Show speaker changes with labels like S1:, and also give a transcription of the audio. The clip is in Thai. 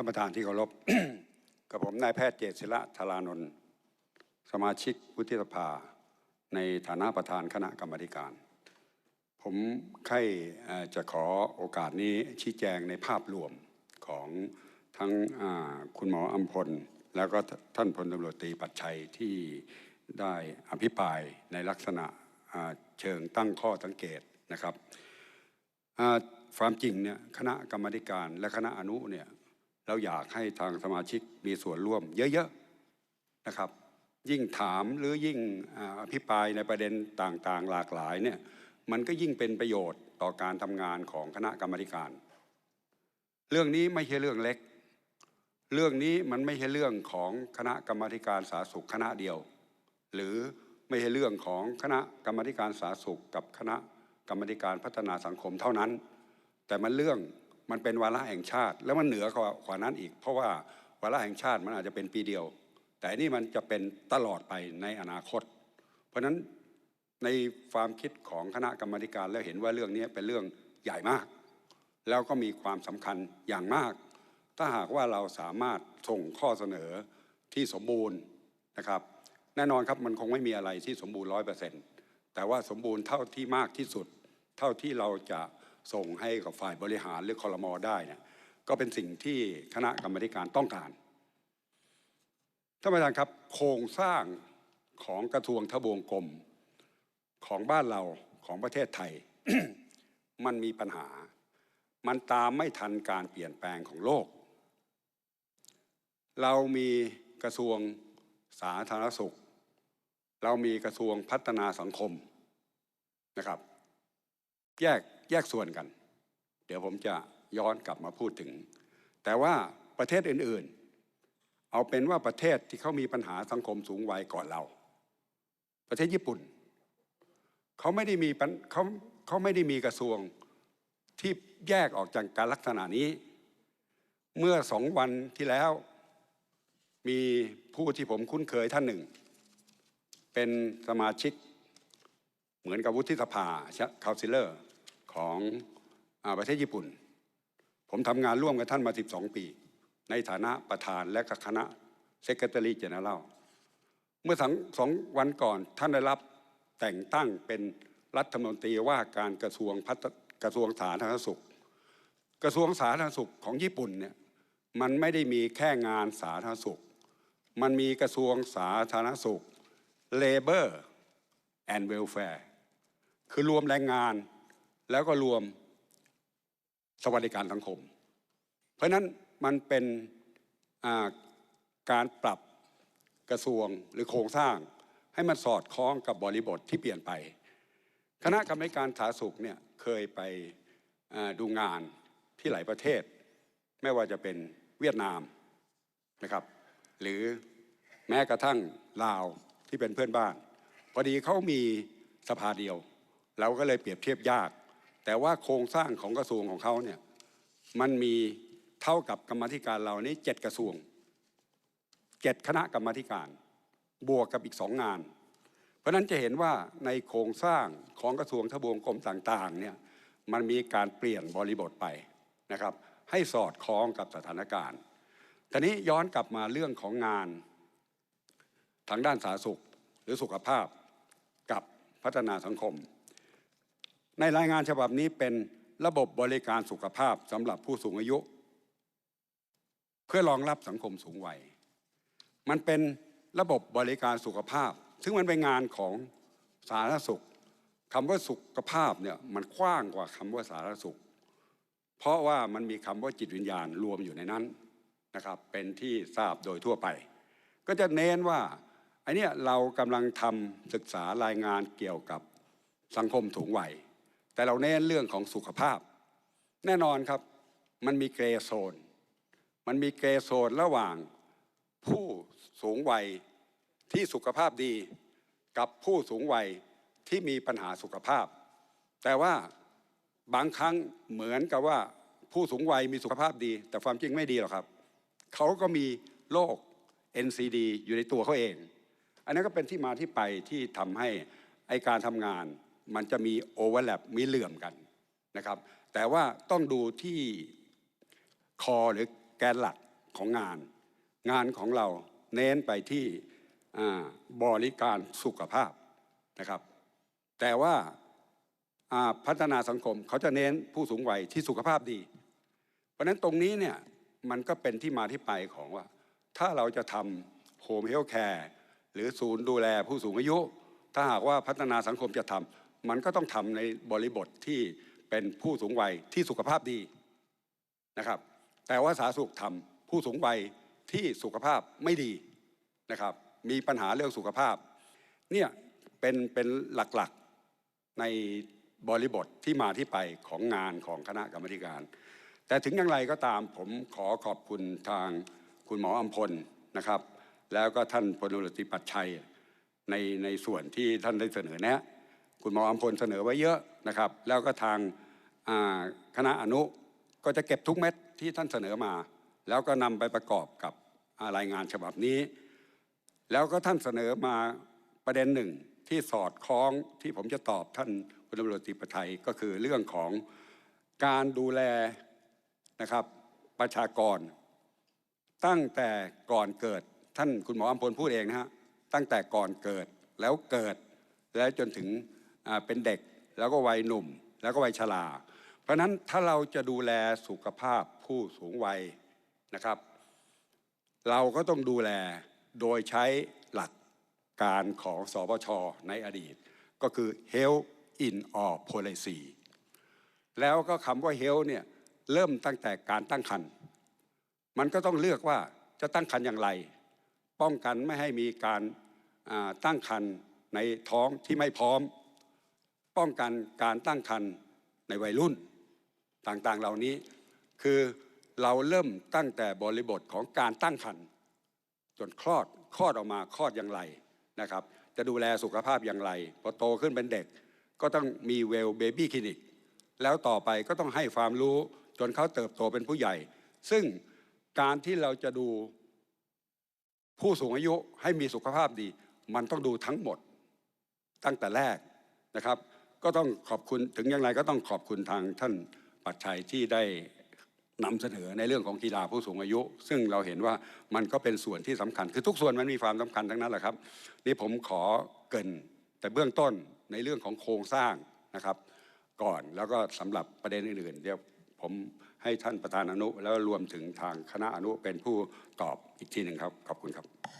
S1: านประธานที่เคารพกับผมนายแพทย์เจษศิระธารานนท์สมาชิกวุฒิสภา ในฐานะประธานคณะกรรมการ ผมใครเอ่จะขอโอกาสนี้ชี้แจงในภาพรวมของทั้งคุณหมออัมพล แล้วก็ท่านพลตำรวจตรีปัจชัยที่ได้อภิปรายในลักษณะเชิงตั้งข้อสังเกตนะครับความจริงเนี่ยคณะกรรมการและคณะอนุเนี่ย เราอยากให้ทางสมาชิกมีส่วนร่วมเยอะๆนะครับ ยิ่งถามหรือยิ่งอภิปรายในประเด็นต่างๆ หลากหลายเนี่ยมันก็ยิ่งเป็นประโยชน์ต่อการทำงานของคณะกรรมการ เรื่องนี้ไม่ใช่เรื่องเล็ก เรื่องนี้มันไม่ใช่เรื่องของคณะกรรมการสาธารณสุขคณะเดียว หรือไม่ใช่เรื่องของคณะกรรมการสาธารณสุขกับคณะกรรมการพัฒนาสังคมเท่านั้น แต่มันเรื่อง มันเป็นวาระแห่งชาติ แล้วมันเหนือกว่ากว่านั้นอีก เพราะว่าวาระแห่งชาติมันอาจจะเป็นปีเดียว แต่นี่มันจะเป็นตลอดไปในอนาคต เพราะฉะนั้นในความคิดของคณะกรรมการแล้วเห็นว่าเรื่องนี้เป็นเรื่องใหญ่มาก แล้วก็มีความสำคัญอย่างมาก ถ้าหากว่าเราสามารถส่งข้อเสนอที่สมบูรณ์นะครับ แน่นอนครับมันคงไม่มีอะไรที่สมบูรณ์ร้อยเปอร์เซ็นต์แต่ว่าสมบูรณ์เท่าที่มากที่สุด เท่าที่เราจะ ส่งให้กับฝ่ายบริหารหรือคอรมอได้เนี่ยก็เป็นสิ่งที่คณะกรรมการต้องการท่านประธานครับ โครงสร้างของกระทรวงทบวงกรมของบ้านเราของประเทศไทย มันมีปัญหา มันตามไม่ทันการเปลี่ยนแปลงของโลก เรามีกระทรวงสาธารณสุข เรามีกระทรวงพัฒนาสังคมนะครับ แยก แยกส่วนกัน เดี๋ยวผมจะย้อนกลับมาพูดถึง แต่ว่าประเทศอื่นๆ เอาเป็นว่าประเทศที่เขามีปัญหาสังคมสูงวัยก่อนเรา ประเทศญี่ปุ่นเขาไม่ได้มีปัญเขาเขาไม่ได้มีกระทรวงที่แยกออกจากการลักษณะนี้ เมื่อสองวันที่แล้วมีผู้ที่ผมคุ้นเคยท่านหนึ่ง เป็นสมาชิก เหมือนกับวุฒิสภาคา u ซิลเลอร์ ของอประเทศญี่ปุ่น ผมทำงานร่วมกับท่านมา 12 ปี ในฐานะประธานและคณะเซกเตอรี่เจเนอเรลเมื่อสองสองวันก่อนท่านได้รับแต่งตั้งเป็นรัฐมนตรีว่าการกระทรวงพัฒกระทรวงสาธารณสุข กระทรวงสาธารณสุขของญี่ปุ่นเนี่ยมันไม่ได้มีแค่งานสาธารณสุข มันมีกระทรวงสาธารณสุข Labor and Welfare คือรวมแรงงาน แล้วก็รวมสวัสดิการสังคม เพราะนั้นมันเป็นาการปรับกระทรวงหรือโครงสร้าง ให้มันสอดคล้องกับบริบทที่เปลี่ยนไป คณะกรรมการสาธารณสุขเนี่ยเคยไปดูงานที่หลายประเทศ ไม่ว่าจะเป็นเวียดนามนะครับ หรือแม้กระทั่งลาวที่เป็นเพื่อนบ้าน พอดีเขามีสภาเดียว เราก็เลยเปรียบเทียบยาก แต่ว่าโครงสร้างของกระทรวงของเขาเนี่ยมันมีเท่ากับกรรมธิการเรานี้เจ็ดกระทรวงเจ็ดคณะกรรมธิการ บวกกับอีกสองงาน เพราะฉะนั้นจะเห็นว่าในโครงสร้างของกระทรวงทบวงกรมต่างๆเนี่ยมันมีการเปลี่ยนบริบทไปนะครับ ให้สอดคล้องกับสถานการณ์ทีนี้ย้อนกลับมาเรื่องของงาน ทางด้านสาธารณสุขหรือสุขภาพกับพัฒนาสังคม ในรายงานฉบับนี้เป็นระบบบริการสุขภาพสำหรับผู้สูงอายุ เพื่อรองรับสังคมสูงวัย มันเป็นระบบบริการสุขภาพ ซึ่งมันเป็นงานของสาธารณสุขคำว่าสุขภาพเนี่ยมันกว้างกว่าคำว่าสาธารณสุข เพราะว่ามันมีคำว่าจิตวิญญาณรวมอยู่ในนั้นนะครับ เป็นที่ทราบโดยทั่วไป ก็จะเน้นว่าไอเนี่ยเรากำลังทำศึกษารายงานเกี่ยวกับสังคมสูงวัย แต่เราเน้นเรื่องของสุขภาพ แน่นอนครับ มันมีเกรโซน มันมีเกรโซนระหว่างผู้สูงวัยที่สุขภาพดีกับผู้สูงวัยที่มีปัญหาสุขภาพ แต่ว่าบางครั้งเหมือนกับว่าผู้สูงวัยมีสุขภาพดี แต่ความจริงไม่ดีหรอกครับ เขาก็มีโรค NCD อยู่ในตัวเขาเอง อันนั้นก็เป็นที่มาที่ไปที่ทำให้ไอการทำงาน มันจะมีโอเวอร์แลปมีเหลื่อมกันนะครับ แต่ว่าต้องดูที่คอหรือแกนหลักของงาน งานของเราเน้นไปที่บริการสุขภาพนะครับ แต่ว่าพัฒนาสังคมเขาจะเน้นผู้สูงวัยที่สุขภาพดี เพราะนั้นตรงนี้เนี่ยมันก็เป็นที่มาที่ไปของว่า ถ้าเราจะทำโฮมเฮลท์แคร์หรือศูนย์ดูแลผู้สูงอายุ ถ้าหากว่าพัฒนาสังคมจะทำ มันก็ต้องทำในบริบทที่เป็นผู้สูงวัยที่สุขภาพดีนะครับ แต่ว่าสาธารณสุขทำผู้สูงวัยที่สุขภาพไม่ดีนะครับ มีปัญหาเรื่องสุขภาพเนี่ยเป็นเป็นหลักๆในบริบทที่มาที่ไปของงานของคณะกรรมการ แต่ถึงอย่างไรก็ตามผมขอขอบคุณทางคุณหมออัมพลนะครับ แล้วก็ท่านพลรตรีปัจชัยในในส่วนที่ท่านได้เสนอแนะ คุณหมออัมพลเสนอไว้เยอะนะครับ แล้วก็ทางคณะอนุก็จะเก็บทุกเม็ดที่ท่านเสนอมา แล้วก็นำไปประกอบกับรายงานฉบับนี้ แล้วก็ท่านเสนอมาประเด็นหนึ่งที่สอดคล้องที่ผมจะตอบท่านคุณตำรวจตีประชัยก็คือเรื่องของการดูแลนะครับประชากร ตั้งแต่ก่อนเกิดท่านคุณหมออัมพลพูดเองนะฮะตั้งแต่ก่อนเกิดแล้วเกิดแล้วจนถึง เป็นเด็กแล้วก็วัยหนุ่ม แล้วก็วัยชรา เพราะนั้นถ้าเราจะดูแลสุขภาพผู้สูงวัยนะครับ เราก็ต้องดูแลโดยใช้หลักการของสบชในอดีต ก็คือ Health in all policy แล้วก็คำว่า Health เนี่ยเริ่มตั้งแต่การตั้งครรภ์มันก็ต้องเลือกว่าจะตั้งครรภ์อย่างไร ป้องกันไม่ให้มีการตั้งครรภ์ในท้องที่ไม่พร้อม ป้องกันการตั้งครรภ์ในวัยรุ่นต่างๆเหล่านี้ คือเราเริ่มตั้งแต่บริบทของการตั้งครรภ์จนคลอดคลอดออกมาคลอดอย่างไรนะครับ จะดูแลสุขภาพอย่างไรพอโตขึ้นเป็นเด็ก ก็ต้องมีเวลเบบี้คลินิกแล้วต่อไปก็ต้องให้ความรู้จนเขาเติบโตเป็นผู้ใหญ่ ซึ่งการที่เราจะดูผู้สูงอายุให้มีสุขภาพดี มันต้องดูทั้งหมดตั้งแต่แรกนะครับ ก็ต้องขอบคุณถึงอย่างไรก็ต้องขอบคุณทางท่านปัจชัยที่ได้นำเสนอในเรื่องของกีฬาผู้สูงอายุ ซึ่งเราเห็นว่ามันก็เป็นส่วนที่สำคัญ คือทุกส่วนมันมีความสำคัญทั้งนั้นแหละครับ นี่ผมขอเกินแต่เบื้องต้นในเรื่องของโครงสร้างนะครับ ก่อนแล้วก็สำหรับประเด็นอื่นๆเดี๋ยวผมให้ท่านประธานอนุ แล้วรวมถึงทางคณะอนุเป็นผู้ตอบอีกทีหนึ่งครับ ขอบคุณครับ